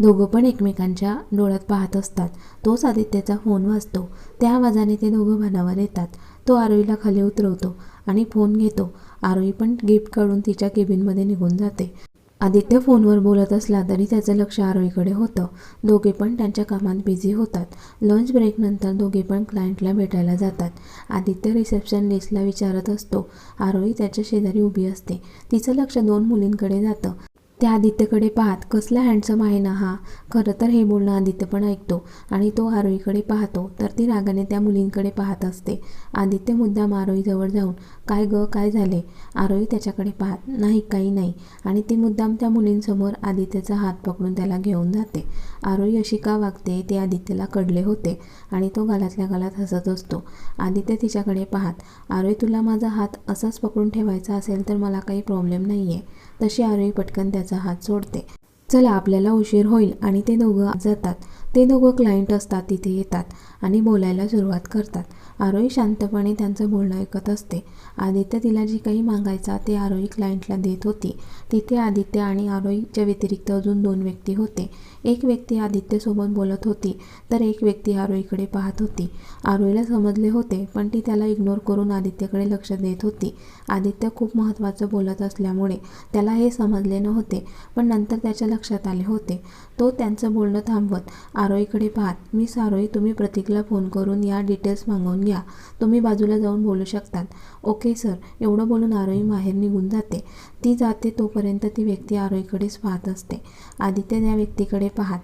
दोघं पण एकमेकांच्या डोळ्यात पाहत असतात. तोच आदित्यचा फोन वाजतो. त्या आवाजाने ते दोघं भानावर येतात. तो आरोईला खाली उतरवतो आणि फोन घेतो. आरोई पण गिफ्ट काढून तिच्या केबिनमध्ये निघून जाते. आदित्य फोनवर बोलत असला तरी त्याचं लक्ष आरोईकडे होतं. दोघे पण त्यांच्या कामात बिझी होतात. लंच ब्रेकनंतर दोघे पण क्लायंटला भेटायला जातात. आदित्य रिसेप्शन लिस्टला विचारत असतो. आरोही त्याच्या शेजारी उभी असते. तिचं लक्ष दोन मुलींकडे जातं. त्या आदित्यकडे पाहत कसला हँडसम आहे ना हा. खरं तर हे बोलणं आदित्य पण ऐकतो आणि तो आरोहीकडे पाहतो तर ती रागाने त्या मुलींकडे पाहत असते. आदित्य मुद्दाम आरोहीजवळ जाऊन काय ग काय झाले? आरोही त्याच्याकडे पाहत नाही काही नाही. आणि ती मुद्दाम त्या मुलींसमोर आदित्यचा हात पकडून त्याला घेऊन जाते. आरोही अशी का वागते ते आदित्यला कडले होते आणि तो गालातल्या गालात हसत असतो. आदित्य तिच्याकडे पाहत आरोही तुला माझा हात असाच पकडून ठेवायचा असेल तर मला काही प्रॉब्लेम नाही आहे तशी आरोही पटकन त्याचा हात सोडते चला आपल्याला उशीर होईल आणि ते दोघं जातात. ते दोघं क्लायंट असतात तिथे येतात आणि बोलायला सुरुवात करतात. आरोही शांतपणे त्यांचं बोलणं ऐकत असते. आदित्य तिला जी काही मागायचा ते आरोही क्लायंटला देत होती. तिथे आदित्य आणि आरोहीच्या व्यतिरिक्त अजून दोन व्यक्ती होते. एक व्यक्ती आदित्यसोबत बोलत होती तर एक व्यक्ती आरोहीकडे पाहत होती. आरोहीला समजले होते पण ती त्याला इग्नोर करून आदित्यकडे लक्ष देत होती. आदित्य खूप महत्त्वाचं बोलत असल्यामुळे त्याला हे समजले नव्हते पण नंतर त्याच्या लक्षात आले होते. तो त्यांचं बोलणं थांबवत आरोहीकडे पाहत. मी सारोही तुम्ही प्रतीकला फोन करून या डिटेल्स मागवून घ्या. तुम्ही बाजूला जाऊन बोलू शकतात. Okay sir. एवढं बोलून आरोही बाहेर निघून जाते. ती जाते तोपर्यंत ती व्यक्ती आरोहीकडेच पाहत असते. आदित्य त्या व्यक्तीकडे पाहात.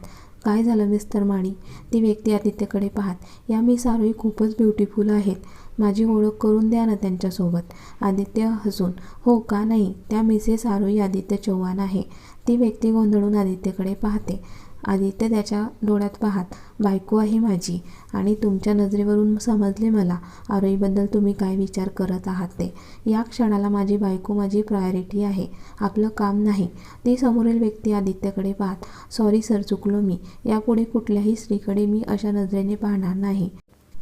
काय झालं मिस्टर माणी? ती व्यक्ती आदित्यकडे पाहात. या मी आरोही खूपच ब्युटिफुल आहेत. माझी ओळख करून द्या ना त्यांच्यासोबत. आदित्य हसून हो का नाही? त्या मिसेस आरोई आदित्य चौहान आहे. ती व्यक्ती गोंधळून आदित्यकडे पाहते. आदित्य त्याच्या डोळ्यात पाहत बायको आहे माझी आणि तुमच्या नजरेवरून समजले मला आरोईबद्दल तुम्ही काय विचार करत आहात ते. या क्षणाला माझी बायको माझी प्रायोरिटी आहे. आपलं काम नाही. ती समोरील व्यक्ती आदित्यकडे पाहत सॉरी सर चुकलो मी. यापुढे कुठल्याही स्त्रीकडे मी अशा नजरेने पाहणार नाही.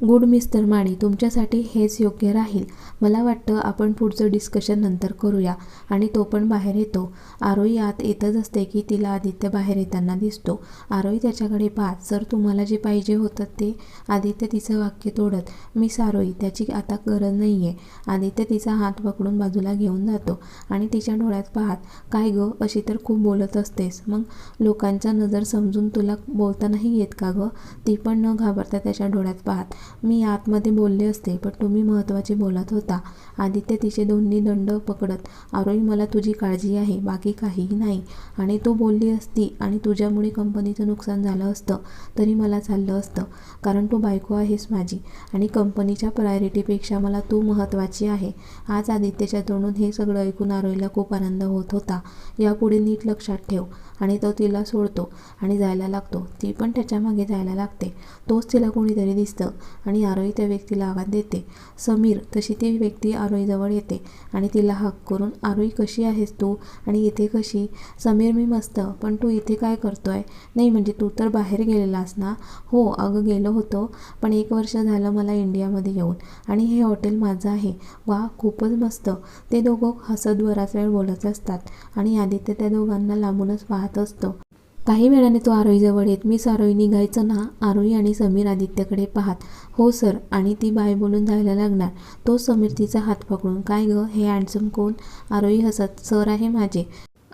गुड मिस्टर माळी तुमच्यासाठी हेच योग्य राहील. मला वाटतं आपण पुढचं डिस्कशन नंतर करूया. आणि तो पण बाहेर येतो. आरोही आत येतच असते की तिला आदित्य बाहेर येताना दिसतो. आरोही त्याच्याकडे पाहत सर तुम्हाला जे पाहिजे होतं ते. आदित्य तिचं वाक्य तोडत मी सारोई त्याची आता गरज नाही आहे आदित्य तिचा हात पकडून बाजूला घेऊन जातो आणि तिच्या डोळ्यात पाहत काय गं अशी तर खूप बोलत असतेस. मग लोकांच्या नजर समजून तुला बोलता नाही येत का गं? ती पण न घाबरता त्याच्या डोळ्यात पाहत मी आतमध्ये बोलले असते पण तुम्ही महत्त्वाचे बोलत होता. आदित्य तिचे दोन्ही दंड पकडत आरोही मला तुझी काळजी आहे बाकी काहीही नाही आणि तू बोलली असती आणि तुझ्यामुळे कंपनीचं नुकसान झालं असतं तरी मला चाललं असतं कारण तू बायको आहेस माझी. आणि कंपनीच्या प्रायोरिटीपेक्षा मला तू महत्त्वाची आहे. आज आदित्यच्या तोंडून हे सगळं ऐकून आरोहीला खूप आनंद होत होता. यापुढे नीट लक्षात ठेव. आणि तो तिला सोडतो आणि जायला लागतो. ती पण त्याच्यामागे जायला लागते. तोच तिला कोणीतरी दिसतं आणि आरोही त्या व्यक्तीला आवाज देते. समीर तशी ती व्यक्ती आरोहीजवळ येते आणि तिला हक करून आरोही कशी आहेस तू? आणि इथे कशी? समीर मी मस्त पण तू इथे काय करतोय? नाही म्हणजे तू तर बाहेर गेलेलास ना? हो अगं गेलो होतो पण एक वर्ष झालं मला इंडियामध्ये येऊन आणि हे हॉटेल माझं आहे. वा खूपच मस्त. ते दोघं हसत बराच वेळ बोलत असतात आणि आदित्य त्या दोघांना लांबूनच पाहत असतो. काही वेळाने तो आरोहीजवळ येत मी आरोही निघायचं ना? आरोही आणि समीर आदित्यकडे पाहत. हो सर. आणि ती बाय बोलून जायला लागणार. तो समीर तिचा हात पकडून काय गं? हे हँडसम कोण? आरोही हसत सर आहे माझे.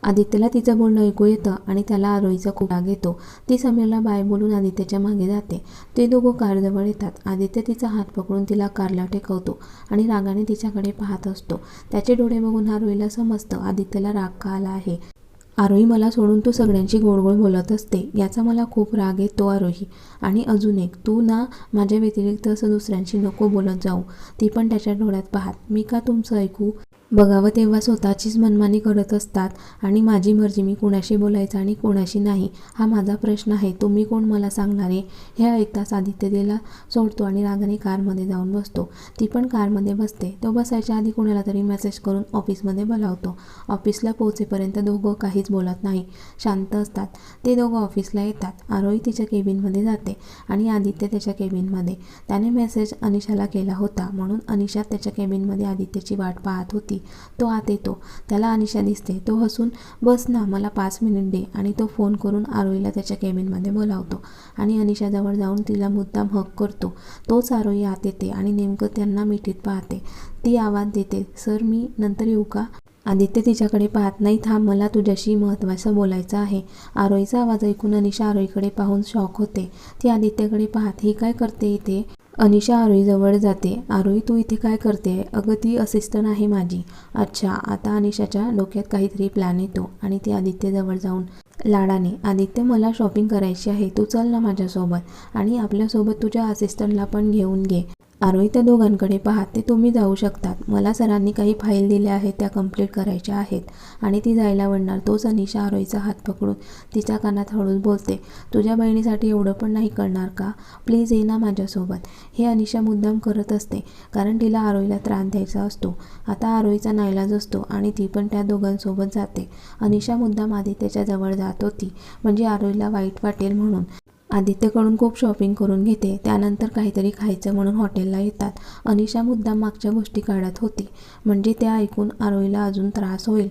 आदित्यला तिचं बोलणं ऐकू येतं आणि त्याला आरोहीचा खूप घेतो येतो. ती समीरला बाय बोलून आदित्यच्या मागे जाते. ते दोघं कारजवळ येतात. आदित्य तिचा हात पकडून तिला कारला टेकवतो आणि रागाने तिच्याकडे पाहत असतो. त्याचे डोळे बघून आरोहीला समजतं आदित्यला राग का आला आहे? आरोही मला सोडून तू सगळ्यांशी गोड गोड बोलत असते याचा मला खूप राग येतो आरोही. आणि अजून एक तू ना माझ्या व्यतिरिक्त असं दुसऱ्यांशी नको बोलत जाऊ ती पण त्याच्या डोळ्यात पाहत. मी का तुमचं ऐकू? बघावं तेव्हा स्वतःचीच मनमानी करत असतात. आणि माझी मर्जी मी कोणाशी बोलायचं आणि कोणाशी नाही हा माझा प्रश्न आहे. तुम्ही कोण मला सांगणारे? हे ऐकताच आदित्य तिला सोडतो आणि रागाने कारमध्ये जाऊन बसतो. ती पण कारमध्ये बसते. तो बसायच्या आधी कोणाला तरी मेसेज करून ऑफिसमध्ये बोलावतो. ऑफिसला पोहोचेपर्यंत दोघं काहीच बोलत नाही. शांत असतात. ते दोघं ऑफिसला येतात. आरोही तिच्या केबिनमध्ये जाते आणि आदित्य त्याच्या केबिनमध्ये त्याने मेसेज अनिशाला केला होता म्हणून अनिशा त्याच्या केबिनमध्ये आदित्यची वाट पाहत होती. तो आत येतो. त्याला अनिशा दिसते. तो हसून बस ना मला पाच मिनिट दे. आणि तो फोन करून आरोईला त्याच्या केबिनमध्ये बोलावतो. आणि अनिशाजवळ जाऊन तिला मुद्दाम हक करतो. तोच आरोई आत येते आणि नेमकं त्यांना मिठीत पाहते. ती आवाज देते सर मी नंतर येऊ का? आदित्य तिच्याकडे पाहत नाही थांब मला तुझ्याशी महत्त्वाचं बोलायचं आहे. आरोईचा आवाज ऐकून अनिशा आरोईकडे पाहून शॉक होते. ती आदित्यकडे पाहत ही काय करते इथे? अनिशा आरोहीजवळ जाते. आरोही तू इथे काय करते? अगं ती असिस्टंट आहे माझी. अच्छा आता अनिशाच्या डोक्यात काहीतरी प्लॅन येतो आणि ती आदित्यजवळ जाऊन लाडाने आदित्य मला शॉपिंग करायची आहे. तू चल ना माझ्यासोबत आणि आपल्यासोबत तुझ्या असिस्टंटला पण घेऊन घे. आरोही त्या दोघांकडे पाहात. ते तुम्ही जाऊ शकतात. मला सरांनी काही फाईल दिल्या आहेत त्या कंप्लीट करायच्या आहेत. आणि ती जायला आवडणार. तोच अनिशा आरोहीचा हात पकडून तिच्या कानात हळूच बोलते. तुझ्या बहिणीसाठी एवढं पण नाही करणार का? प्लीज ये ना माझ्यासोबत. हे अनिशा मुद्दाम करत असते कारण तिला आरोहीला त्रास द्यायचा असतो. आता आरोहीचा नाईलाज असतो आणि ती पण त्या दोघांसोबत जाते. अनिशा मुद्दाम आदित्याच्या जवळ जात होती. म्हणजे आरोहीला वाईट वाटेल म्हणून. आदित्यकडून खूप शॉपिंग करून घेते. त्यानंतर काहीतरी खायचं म्हणून हॉटेलला येतात. अनिशा मुद्दाम मागच्या गोष्टी काढत होती. म्हणजे त्या ऐकून आरोहीला अजून त्रास होईल.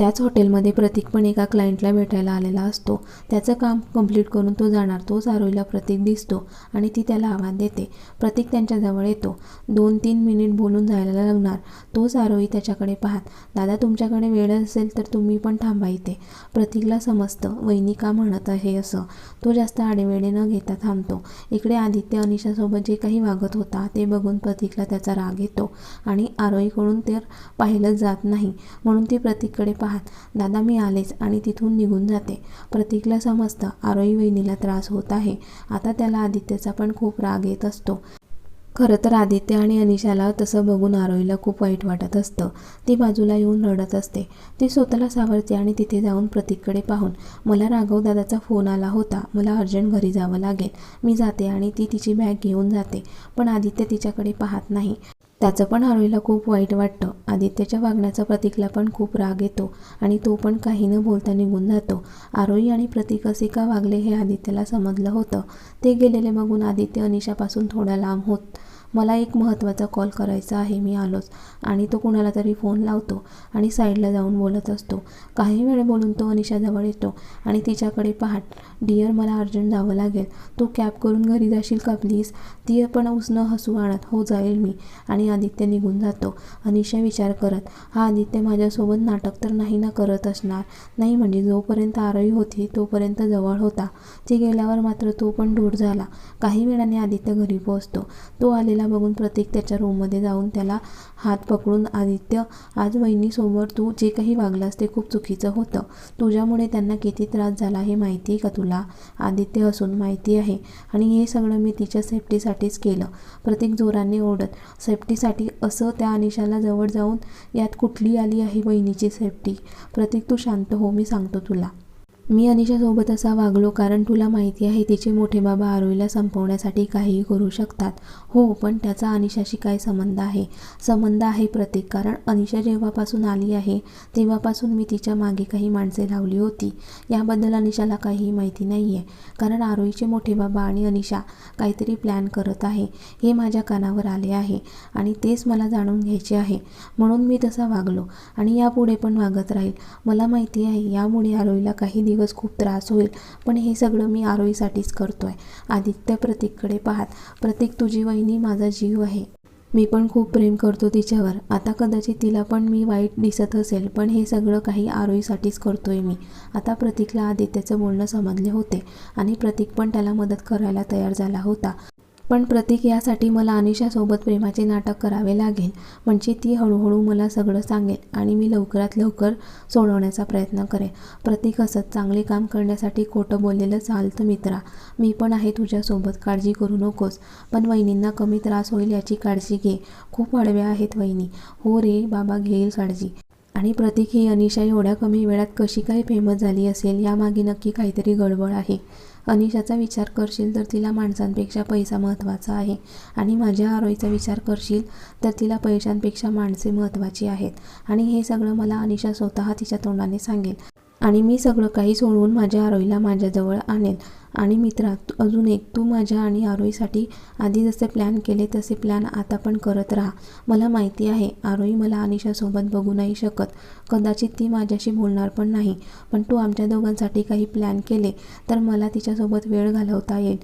त्याच हॉटेलमध्ये प्रतीक पण एका क्लायंटला भेटायला आलेला असतो. त्याचं काम कंप्लीट करून तो जाणार. तोच आरोहीला प्रतीक दिसतो आणि ती त्याला आवाज देते. प्रतीक त्यांच्याजवळ येतो. दोन तीन मिनिट बोलून जायला लागणार. तोच आरोही त्याच्याकडे पाहत दादा तुमच्याकडे वेळ असेल तर तुम्ही पण थांबा इथे. प्रतीकला समजतं वहिनी का म्हणत आहे असं? तो जास्त आडेवेडे न घेता थांबतो. इकडे आदित्य अनिशासोबत जे काही वागत होता ते बघून प्रतीकला त्याचा राग येतो आणि आरोहीकडून ते पाहिलंच जात नाही. म्हणून ती प्रतीककडे पाहत दादा मी आलेच आणि तिथून निघून जाते. प्रतीकला समजतं आरोई वहिनीला त्रास होत आहे. आता त्याला आदित्यचा पण खूप राग येत असतो. खरं तर आदित्य आणि अनिशाला तसं बघून आरोईला खूप वाईट वाटत असतं. ती बाजूला येऊन रडत असते. ती स्वतःला सावरते आणि तिथे जाऊन प्रतीककडे पाहून मला राघव दादाचा फोन आला होता. मला अर्जंट घरी जावं लागेल. मी जाते आणि ती तिची बॅग घेऊन जाते. पण आदित्य तिच्याकडे पाहत नाही. त्याचं पण आरोहीला खूप वाईट वाटतं. आदित्यच्या वागण्याचा प्रतीकला पण खूप राग येतो आणि तो पण काही न बोलता निघून जातो. आरोही आणि प्रतीक असे का वागले हे आदित्यला समजलं होतं. ते गेलेले बघून आदित्य अनिशापासून थोडा लांब होत मला एक महत्त्वाचा कॉल करायचा आहे मी आलोच. आणि तो कुणाला तरी फोन लावतो आणि साईडला जाऊन बोलत असतो. काही वेळ बोलून तो अनिशाजवळ येतो आणि तिच्याकडे पहाट डिअर मला अर्जंट जावं लागेल. तू कॅब करून घरी जाशील का प्लीज ती पण उसणं हसू आणत हो जाईल मी. आणि आदित्य निघून जातो. अनिशा विचार करत हा आदित्य माझ्यासोबत नाटक तर नाही ना करत असणार? नाही म्हणजे जोपर्यंत आरोही होती तोपर्यंत जवळ होता. ती गेल्यावर मात्र तो पण दूर झाला. काही वेळाने आदित्य घरी पोहोचतो. तो आलेला बघून प्रतीक त्याच्या रूममध्ये जाऊन त्याला हात पकडून आदित्य आज वहिनीसमोर तू जे काही वागलास ते खूप चुकीचं होतं. तुझ्यामुळे त्यांना किती त्रास झाला हे माहिती आहे का तुला? आदित्य असून माहिती आहे. आणि हे सगळं मी तिच्या सेफ्टीसाठीच केलं प्रतीक जोराने ओढत सेफ्टीसाठी असं त्या अनिशाला जवळ जाऊन यात कुठली आली आहे बहिणीची सेफ्टी प्रतीक तू शांत हो मी सांगतो तुला. मी अनिशासोबत असा वागलो कारण तुला माहिती आहे तिचे मोठे बाबा आरोईला संपवण्यासाठी काहीही करू शकतात. हो पण त्याचा अनिशाशी काय संबंध आहे? संबंध आहे प्रतीक कारण अनिशा जेव्हापासून आली आहे तेव्हापासून मी तिच्यामागे काही माणसे लावली होती. याबद्दल अनिशाला काहीही माहिती नाही आहे कारण आरोईचे मोठे बाबा आणि अनिशा काहीतरी प्लॅन करत आहे. हे माझ्या कानावर आले आहे आणि तेच मला जाणून घ्यायचे आहे. म्हणून मी तसा वागलो आणि यापुढे पण वागत राहील. मला माहिती आहे यामुळे आरोईला काही दिवस खूप त्रास होईल. पण हे सगळं मी आरोहीसाठीच करतोय. आदित्य प्रतीककडे पाहत प्रतीक तुझी वहिनी माझा जीव आहे. मी पण खूप प्रेम करतो तिच्यावर. आता कदाचित तिला पण मी वाईट दिसत असेल पण हे सगळं काही आरोहीसाठीच करतोय मी. आता प्रतीकला आदित्यचं बोलणं समजले होते आणि प्रतीक पण त्याला मदत करायला तयार झाला होता. पण प्रतीक यासाठी मला अनिशासोबत प्रेमाचे नाटक करावे लागेल म्हणजे ती हळूहळू मला सगळं सांगेल आणि मी लवकरात लवकर सोडवण्याचा प्रयत्न करेन. प्रतीक असत चांगले काम करण्यासाठी खोटं बोललेलं चालतं मित्रा. मी पण आहे तुझ्यासोबत काळजी करू नकोस. पण वहिनींना कमी त्रास होईल याची काळजी घे. खूप हळव्या आहेत वहिनी. हो रे बाबा घेईल काळजी. आणि प्रतीक ही अनिशा एवढ्या कमी वेळात कशी काय फेमस झाली असेल यामागे नक्की काहीतरी गडबड आहे. अनिशाचा विचार करशील तर तिला माणसांपेक्षा पैसा महत्त्वाचा आहे. आणि माझ्या आरोहीचा विचार करशील तर तिला पैशांपेक्षा माणसे महत्त्वाची आहेत. आणि हे सगळं मला अनिशा स्वतः तिच्या तोंडाने सांगेल. आणि मी सगळं काही सोडवून माझ्या आरोहीला माझ्याजवळ आणेल आणि मित्रा तू- अजून एक तू माझ्या आणि आरोहीसाठी आधी जसे प्लॅन केले तसे प्लॅन आता पण करत राहा. मला माहिती आहे आरोही मला अनिशासोबत बघू नाही शकत. कदाचित ती माझ्याशी बोलणार पण नाही. पण तू आमच्या दोघांसाठी काही प्लॅन केले तर मला तिच्यासोबत वेळ घालवता येईल.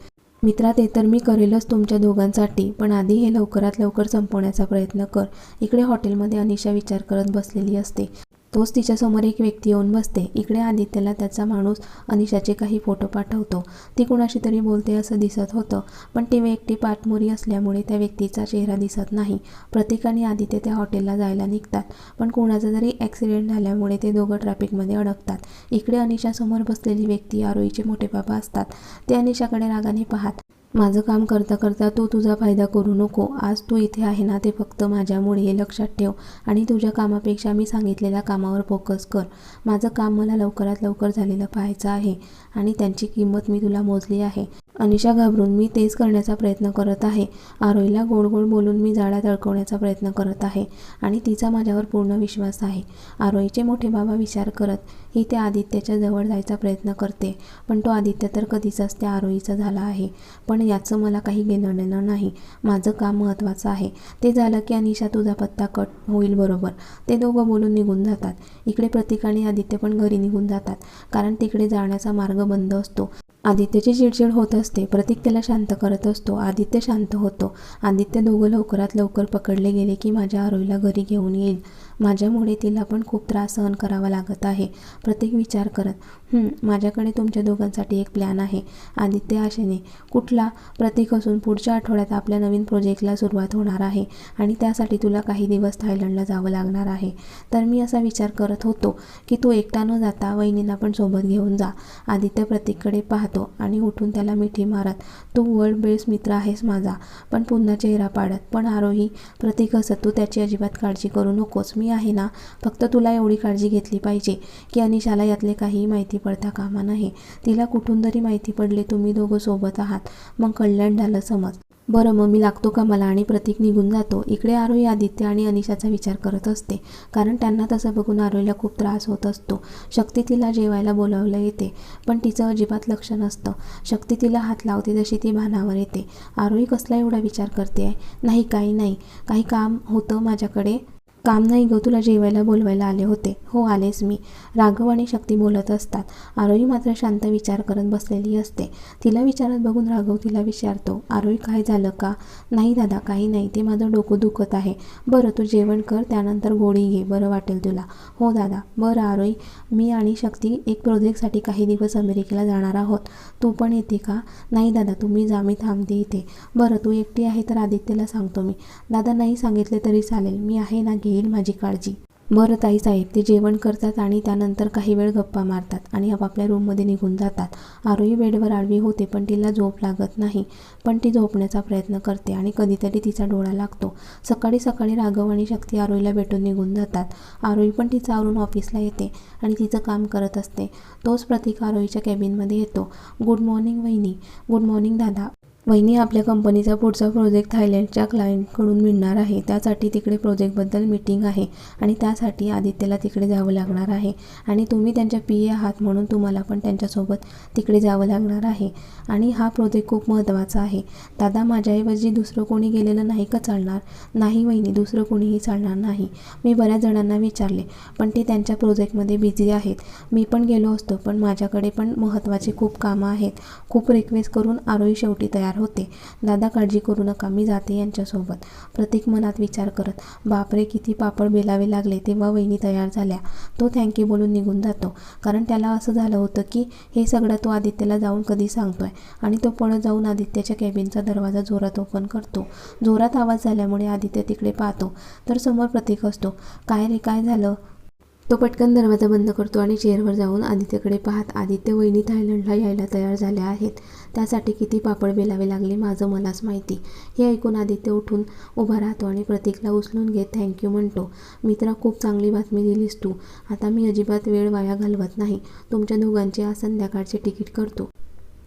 मित्रा ते तर मी करेलच तुमच्या दोघांसाठी पण आधी हे लवकरात लवकर संपवण्याचा प्रयत्न कर. इकडे हॉटेलमध्ये अनिशा विचार करत बसलेली असते. तोच तिच्यासमोर एक व्यक्ती येऊन बसते. इकडे आदित्यला त्याचा माणूस अनिशाचे काही फोटो पाठवतो. ती कुणाशी तरी बोलते असं दिसत होतं पण ती व्यक्ती पाठमोरी असल्यामुळे त्या व्यक्तीचा चेहरा दिसत नाही. प्रतीक आणि आदित्य त्या हॉटेलला जायला निघतात पण कुणाचा तरी ॲक्सिडेंट झाल्यामुळे ते दोघं ट्रॅफिकमध्ये अडकतात. इकडे अनिशासमोर बसलेली व्यक्ती आरोईचे मोठे बाबा असतात. ते अनिशाकडे रागाने पाहत माझं काम करता करता तू तुझा फायदा करू नको. आज तू इथे आहे ना ते फक्त माझ्यामुळे हे लक्षात ठेव आणि तुझ्या कामापेक्षा मी सांगितलेल्या कामावर फोकस कर. माझं काम मला लवकरात लवकर झालेलं पाहायचं आहे आणि त्यांची किंमत मी तुला मोजली आहे. अनिशा घाबरून मी तेच करण्याचा प्रयत्न करत आहे. आरोहीला गोड गोड बोलून मी जाळ्यात अडकवण्याचा प्रयत्न करत आहे आणि तिचा माझ्यावर पूर्ण विश्वास आहे. आरोहीचे मोठे बाबा विचार करत ही त्या आदित्यच्या जवळ जायचा प्रयत्न करते. पण तो आदित्य तर कधीचाच त्या आरोहीचा झाला आहे. पण याचं मला काही घेणं देणं नाही. माझं काम महत्त्वाचं आहे. ते झालं की अनिशा तुझा पत्ता कट होईल बरोबर. ते दोघं बोलून निघून जातात. इकडे प्रतीक आणि आदित्य पण घरी निघून जातात. कारण तिकडे जाण्याचा मार्ग बंद असतो. आदित्यची चिडचिड होत असते. प्रतीक त्याला शांत करत असतो. आदित्य शांत होतो. आदित्य दोघं लवकरात लवकर पकडले गेले की माझ्या आरोईला घरी घेऊन येईल. माझ्यामुळे तिला पण खूप त्रास सहन करावा लागत आहे. प्रत्येक विचार करत माझ्याकडे तुमच्या दोघांसाठी एक प्लॅन आहे. आदित्य आशेने कुठला? प्रतीक असून पुढच्या आठवड्यात आपल्या नवीन प्रोजेक्टला सुरुवात होणार आहे आणि त्यासाठी तुला काही दिवस थायलंडला जावं लागणार आहे. तर मी असा विचार करत होतो की तू एकटा न जाता वहिनीला पण सोबत घेऊन जा. आदित्य प्रतीककडे पाहतो आणि उठून त्याला मिठी मारत तू वर्ल्ड बेस्ट मित्र आहेस माझा पण पुन्हा चेहरा पाडत पण आरोही प्रतीक असत तू त्याची अजिबात काळजी करू नकोस. मी आहे ना फक्त तुला एवढी काळजी घेतली पाहिजे की अनिशाला यातले काहीही माहिती पडता कामा नाही. तिला कुठून तरी माहिती पडले तुम्ही दोघं सोबत आहात. मग कल्याण झालं समज. बरं मग मी लागतो का मला? आणि प्रतीक निघून जातो. इकडे आरोही आदित्य आणि अनिशाचा विचार करत असते. कारण त्यांना तसं बघून आरोहीला खूप त्रास होत असतो. शक्ती तिला जेवायला बोलावलं येते. पण तिचं अजिबात लक्ष नसतं. शक्ती तिला हात लावते जशी ती भानावर येते. आरोही कसला एवढा विचार करते आहे नाही काही नाही. काही काम होतं माझ्याकडे? काम नाही गं तुला जेवायला बोलवायला आले होते. हो आलेच मी. राघव आणि शक्ती बोलत असतात. आरोही मात्र शांत विचार करत बसलेली असते. तिला विचारत बघून राघव तिला विचारतो आरोही काय झालं का? नाही दादा काही नाही. ते माझं डोकं दुखत आहे. बरं तू जेवण कर त्यानंतर गोळी घे. बरं वाटेल तुला. हो दादा. बरं आरोही. मी आणि शक्ती एक प्रोजेक्टसाठी काही दिवस अमेरिकेला जाणार आहोत. तू पण येते का? नाही दादा तुम्ही जा. मी थांबते इथे. बरं तू एकटी आहे तर आदित्यला सांगतो मी. दादा नाही सांगितले तरी चालेल. मी आहे ना घे. घेईल माझी काळजी. बरं ताई साहेब ते जेवण करतात आणि त्यानंतर काही वेळ गप्पा मारतात आणि आपापल्या रूममध्ये निघून जातात. आरोही बेडवर आडवी होते पण तिला झोप लागत नाही. पण ती झोपण्याचा प्रयत्न करते आणि कधीतरी तिचा डोळा लागतो. सकाळी सकाळी राघव आणि शक्ती आरोहीला भेटून निघून जातात. आरोही पण तिचं आवरून ऑफिसला येते आणि तिचं काम करत असते. तोच प्रतीक आरोहीच्या कॅबिनमध्ये येतो. गुड मॉर्निंग वहिनी. गुड मॉर्निंग दादा. वहिनी आपल्या कंपनीचा पुढचा प्रोजेक्ट थायलंडच्या क्लायंटकडून मिळणार आहे. त्यासाठी तिकडे प्रोजेक्टबद्दल मीटिंग आहे आणि त्यासाठी आदित्यला तिकडे जावं लागणार आहे. आणि तुम्ही त्यांच्या पी ए आहात म्हणून तुम्हाला पण त्यांच्यासोबत तिकडे जावं लागणार आहे. आणि हा प्रोजेक्ट खूप महत्त्वाचा आहे. दादा माझ्याऐवजी दुसरं कोणी गेलेलं नाही का चालणार? नाही वहिनी दुसरं कोणीही चालणार नाही. मी बऱ्याच जणांना विचारले पण ते त्यांच्या प्रोजेक्टमध्ये बिझी आहेत. मी पण गेलो असतो पण माझ्याकडे पण महत्त्वाची खूप कामं आहेत. खूप रिक्वेस्ट करून आरोही शेवटी तयार होते. दादा काळजी करू नका मी जाते यांच्यासोबत. प्रतीक मनात विचार करत बापरे किती पापड बेलावे लागले तेव्हा वहिनी तयार झाल्या. तो थँक्यू बोलून निघून जातो. कारण त्याला असं झालं होतं की हे सगळं तो आदित्यला जाऊन कधी सांगतोय. आणि तो पळत जाऊन आदित्यच्या कॅबिनचा दरवाजा जोरात ओपन करतो. जोरात आवाज झाल्यामुळे आदित्य तिकडे पाहतो. तर समोर प्रतीक असतो. काय रे काय झालं? तो पटकन दरवाजा बंद करतो आणि चेअरवर जाऊन आदित्यकडे पाहत आदित्य वहिनी थायलंडला यायला तयार झाल्या आहेत. त्यासाठी किती पापड बेलावे लागले माझं मलाच माहिती. हे ऐकून आदित्य उठून उभा राहतो आणि प्रतीकला उचलून घेत थँक्यू म्हणतो. मित्रा खूप चांगली बातमी दिलीस तू. आता मी अजिबात वेळ वाया घालवत नाही. तुमच्या दोघांचे आज संध्याकाळचे तिकीट करतो.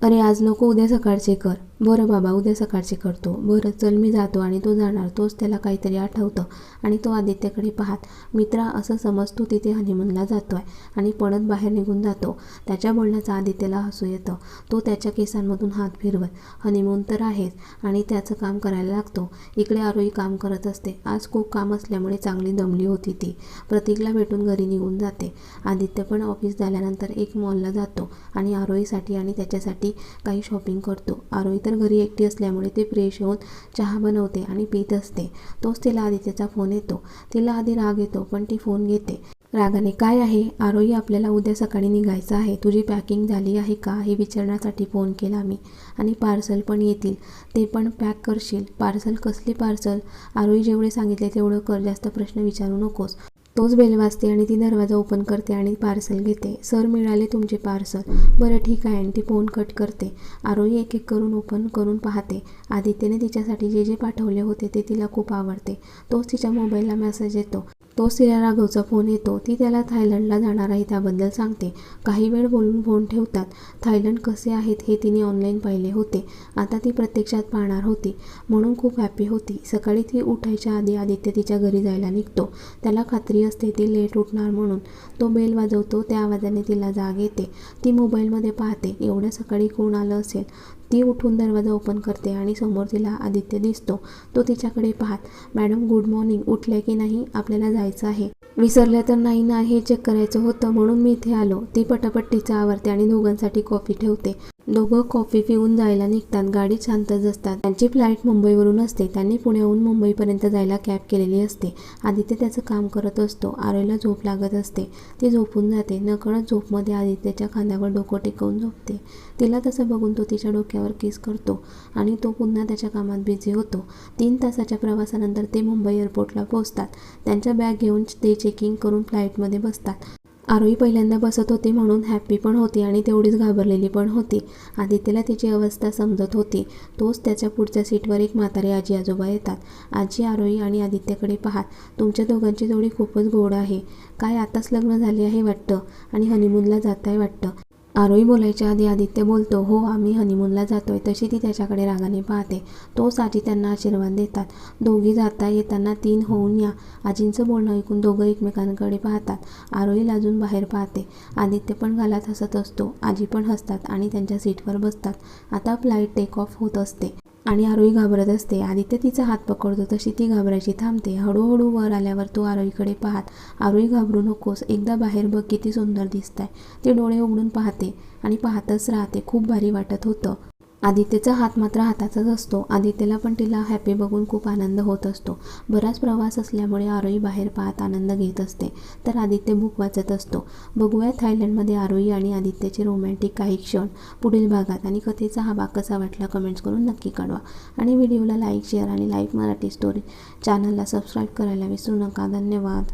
अरे आज नको उद्या सकाळचे कर. बरं बाबा उद्या सकाळचे करतो. बरं चल मी जातो आणि तो जाणार. तोच त्याला काहीतरी आठवतं. आणि तो आदित्यकडे पाहत मित्रा असं समजतो तिथे हनीमूनला जातो आहे आणि पळत बाहेर निघून जातो. त्याच्या बोलण्याचा आदित्यला हसू येतं. तो त्याच्या केसांमधून हात फिरवत हनीमून तर आहेच आणि त्याचं काम करायला लागतो. इकडे आरोही काम करत असते. आज खूप काम असल्यामुळे चांगली दमली होती ती. प्रतीकला भेटून घरी निघून जाते. आदित्य पण ऑफिस झाल्यानंतर एक मॉलला जातो आणि आरोहीसाठी आणि त्याच्यासाठी काही शॉपिंग करतो. आरोही तर घरी एकटी असल्यामुळे ते फ्रेश होऊन चहा बनवते आणि पीत असते. तोच तिला आदित्यचा फोन येतो. तिला आधी राग येतो पण ती फोन घेते. रागाने काय आहे? आरोही आपल्याला उद्या सकाळी निघायचं आहे. तुझी पॅकिंग झाली आहे का? हे विचारण्यासाठी फोन केला मी. आणि पार्सल पण येतील. ते पण पॅक करशील. पार्सल कसले पार्सल आरोही जेवढे सांगितले तेवढं कर. जास्त प्रश्न विचारू नकोस. तोच बेल वाजते आणि ती दरवाजा ओपन करते आणि पार्सल घेते. सर मिळाले तुमचे पार्सल. बरं ठीक आहे आणि ती फोन कट करते. आरोही एक एक करून ओपन करून पाहते. आदित्यने तिच्यासाठी जे जे पाठवले होते ते तिला खूप आवडते. तोच तिच्या मोबाईलला मेसेज येतो. तोच तिला राघवचा फोन येतो. ती त्याला थायलंडला जाणार आहे त्याबद्दल सांगते. काही वेळ बोलून फोन ठेवतात. थायलंड कसे आहेत हे तिने ऑनलाईन पाहिले होते. आता ती प्रत्यक्षात पाहणार होती. म्हणून खूप हॅपी होती. सकाळी ती उठायच्या आधी आदित्य तिच्या घरी जायला निघतो. त्याला खात्री असते ती लेट उठणार म्हणून तो बेल वाजवतो त्या आवाजाने तिला जाग येते. ती मोबाईलमध्ये पाहते एवढ्या सकाळी कोण आलं असेल? ती उठून दरवाजा ओपन करते आणि समोर तिला आदित्य दिसतो. तो तिच्याकडे पाहत मॅडम गुड मॉर्निंग उठल्या की नाही? आपल्याला जायचं आहे. विसरल्या तर नाही ना हे चेक करायचं होतं म्हणून मी इथे आलो. ती पटापट तिचा आवरते आणि दोघांसाठी कॉफी ठेवते. दोघं कॉफी पिऊन जायला निघतात गाडी शांतच असतात. त्यांची फ्लाईट मुंबईवरून असते. त्यांनी पुण्याहून मुंबईपर्यंत जायला कॅब केलेली असते. आदित्य त्याचं काम करत असतो. आरोईला झोप लागत असते. ती झोपून जाते. नकळत झोपमध्ये आदित्यच्या खांद्यावर डोकं टेकवून झोपते. तिला तसं बघून तो तिच्या डोक्यावर किस करतो आणि तो पुन्हा त्याच्या कामात बिझी होतो. तीन तासाच्या प्रवासानंतर ते मुंबई एअरपोर्टला पोहोचतात. त्यांच्या बॅग घेऊन ते चेकिंग करून फ्लाईटमध्ये बसतात. आरोही पहिल्यांदा बसत होती म्हणून हॅप्पी पण होती आणि तेवढीच घाबरलेली पण होती. आदित्यला तिची अवस्था समजत होती. तोच त्याच्या पुढच्या सीटवर एक म्हातारे आजी आजोबा येतात. आजी आरोही आणि आदित्यकडे पाहात तुमच्या दोघांची जोडी खूपच गोड आहे. काय आताच लग्न झाले आहे वाटतं आणि हनीमूनला जात आहे वाटतं. आरोही बोलायच्या आधी आदित्य बोलतो हो आम्ही हनीमूनला जातोय. तशी ती त्याच्याकडे रागाने पाहते. तोच आजी त्यांना आशीर्वाद देतात. दोघी जाता येताना तीन होऊन या. आजींचं बोलणं ऐकून दोघं एकमेकांकडे पाहतात. आरोही लाजून बाहेर पाहते. आदित्य पण गालात हसत असतो. आजी पण हसतात आणि त्यांच्या सीटवर बसतात. आता फ्लाईट टेक ऑफ होत असते. आणि आरोही घाबरत असते. आदित्य तिचा हात पकडतो. तशी ती घाबरायची थांबते. हळूहळू वर आल्यावर तो आरोहीकडे पाहत आरोही घाबरू नकोस. एकदा बाहेर बघ किती सुंदर दिसत आहे ते डोळे उघडून पाहते आणि पाहतच राहते. खूप भारी वाटत होतं. आदित्यचा हात मात्र हाताचाच असतो. आदित्यला पण तिला हॅपी बघून खूप आनंद होत असतो. बराच प्रवास असल्यामुळे आरोही बाहेर पाहत आनंद घेत असते. तर आदित्य बुक वाचत असतो. बघूया थायलंडमध्ये आरोही आणि आदित्यचे रोमॅन्टिक काही क्षण पुढील भागात आणि कथेचा हा भाग कसा वाटला कमेंट्स करून नक्की कळवा. आणि व्हिडिओला लाईक शेअर आणि लाईक मराठी स्टोरी चॅनलला सबस्क्राईब करायला विसरू नका. धन्यवाद.